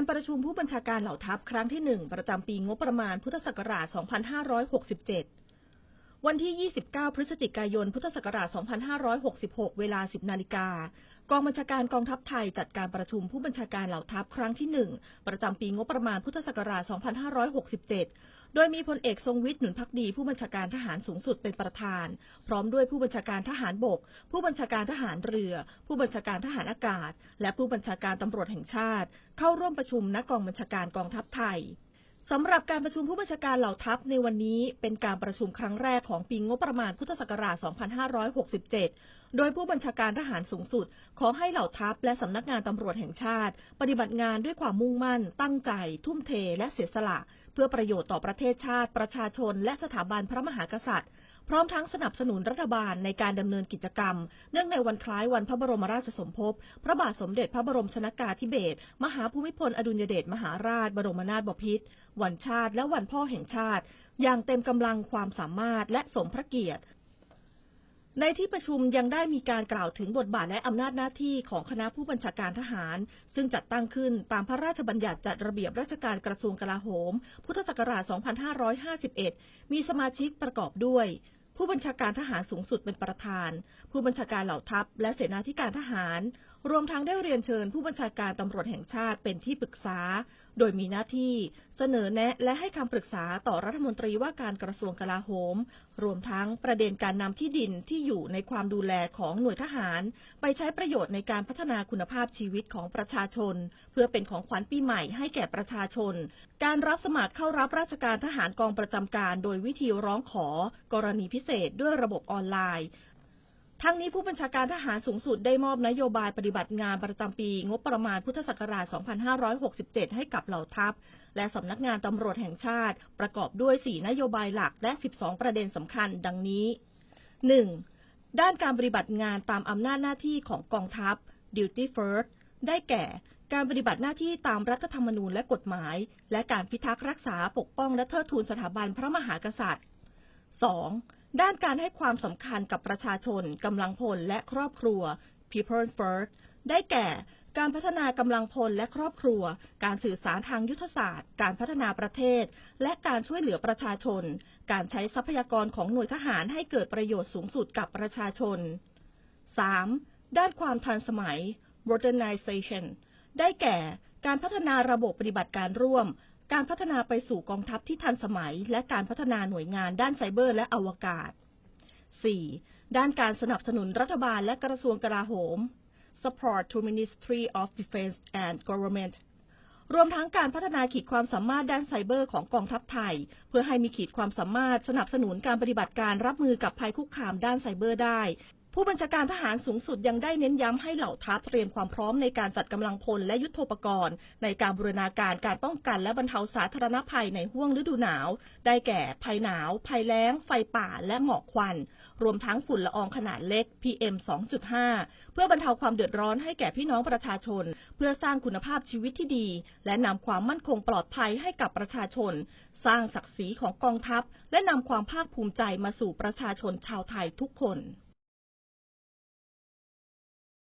การประชุมผู้บัญชาการเหล่าทัพครั้งที่ 1 ประจำปีงบประมาณพุทธศักราช 2567 วันที่ 29 พฤศจิกายน พุทธศักราช 2566 เวลา 10 นาฬิกา กองบัญชาการกองทัพไทยจัดการประชุมผู้บัญชาการเหล่าทัพครั้งที่ 1 ประจำปีงบประมาณพุทธศักราช 2567 โดยมีพลเอกทรงวิทย์หนุนพักดี ผู้บัญชาการทหารสูงสุดเป็นประธาน พร้อมด้วยผู้บัญชาการทหารบก ผู้บัญชาการทหารเรือ ผู้บัญชาการทหารอากาศ และผู้บัญชาการตำรวจแห่งชาติ เข้าร่วมประชุมณกองบัญชาการกองทัพไทย สำหรับการประชุมผู้บัญชาการเหล่าทัพในวันนี้เป็นการประชุมครั้งแรกของปีงบประมาณพุทธศักราช 2567 โดยผู้บัญชาการทหารสูงสุด ขอให้เหล่าทัพและสำนักงานตำรวจแห่งชาติ ปฏิบัติงานด้วยความมุ่งมั่น ตั้งใจ ทุ่มเท และเสียสละ เพื่อประโยชน์ต่อประเทศชาติ ประชาชน และสถาบันพระมหากษัตริย์ พร้อมทั้งสนับสนุนรัฐบาลในการดำเนินกิจกรรม เนื่องในวันคล้ายวันพระบรมราชสมภพ พระบาทสมเด็จพระบรมชนกาธิเบศร มหาภูมิพลอดุลยเดชมหาราช บรมนาถบพิตร วันชาติ และวันพ่อแห่งชาติ อย่างเต็มกำลังความสามารถและสมพระเกียรติในที่ประชุมยังได้มีการกล่าวถึงบทบาทและอำนาจหน้าที่ของคณะผู้บัญชาการทหาร ซึ่งจัดตั้งขึ้นตามพระราชบัญญัติจัดระเบียบราชการกระทรวงกลาโหม พุทธศักราช 2551 มีสมาชิกประกอบด้วย ผู้บัญชาการทหารสูงสุดเป็นประธาน ผู้บัญชาการเหล่าทัพ และเสนาธิการทหาร รวมทั้งได้เรียนเชิญผู้บัญชาการตำรวจแห่งชาติเป็นที่ปรึกษา โดยมีหน้าที่เสนอแนะและให้คำปรึกษาต่อรัฐมนตรีว่าการกระทรวงกลาโหม รวมทั้งประเด็นการนำที่ดินที่อยู่ในความดูแลของหน่วยทหาร ไปใช้ประโยชน์ในการพัฒนาคุณภาพชีวิตของประชาชน เพื่อเป็นของขวัญปีใหม่ให้แก่ประชาชน การรับสมัครเข้ารับราชการทหารกองประจำการ โดยวิธีร้องขอ กรณีพิเศษด้วยระบบออนไลน์ ทั้งนี้ผู้บัญชาการทหารสูงสุดได้มอบนโยบายปฏิบัติงานประจำปี งบประมาณพุทธศักราช 2567 ให้กับเหล่าทัพ และสำนักงานตำรวจแห่งชาติ ประกอบด้วย 4 นโยบายหลักและ 12 ประเด็นสำคัญ ดังนี้ 1. ด้านการปฏิบัติงานตามอำนาจหน้าที่ของกองทัพ Duty First ได้แก่การปฏิบัติหน้าที่ตามรัฐธรรมนูญและกฎหมาย และการพิทักษ์รักษาปกป้องและเทิดทูนสถาบันพระมหากษัตริย์ 2. ด้านการให้ความสำคัญกับประชาชนกำลังพลและครอบครัว People First ได้แก่ การพัฒนากำลังพลและครอบครัว การสื่อสารทางยุทธศาสตร์ การพัฒนาประเทศ และการช่วยเหลือประชาชน การใช้ทรัพยากรของหน่วยทหารให้เกิดประโยชน์สูงสุดกับประชาชน 3. ด้านความทันสมัย modernization ได้แก่ การพัฒนาระบบปฏิบัติการร่วม การพัฒนาไปสู่กองทัพที่ทันสมัย และการพัฒนาหน่วยงานด้านไซเบอร์และอวกาศ 4. ด้านการสนับสนุนรัฐบาลและกระทรวงกลาโหม support to Ministry of Defense and Government รวมทั้งการพัฒนาขีดความสามารถด้านไซเบอร์ของกองทัพไทย เพื่อให้มีขีดความสามารถสนับสนุนการปฏิบัติการรับมือกับภัยคุกคามด้านไซเบอร์ได้ ผู้บัญชาการทหารสูงสุดยังได้เน้นย้ำให้เหล่าทัพเตรียมความพร้อมในการจัดกำลังพลและยุทธปกรณ์ ในการบูรณาการการป้องกันและบรรเทาสาธารณภัยในห้วงฤดูหนาว ได้แก่ภัยหนาว ภัยแล้ง ไฟป่า และหมอกควัน รวมทั้งฝุ่นละอองขนาดเล็ก PM 2.5 เพื่อบรรเทาความเดือดร้อนให้แก่พี่น้องประชาชน เพื่อสร้างคุณภาพชีวิตที่ดี และนำความมั่นคงปลอดภัยให้กับประชาชน สร้างศักดิ์ศรีของกองทัพ และนำความภาคภูมิใจมาสู่ประชาชนชาวไทยทุกคน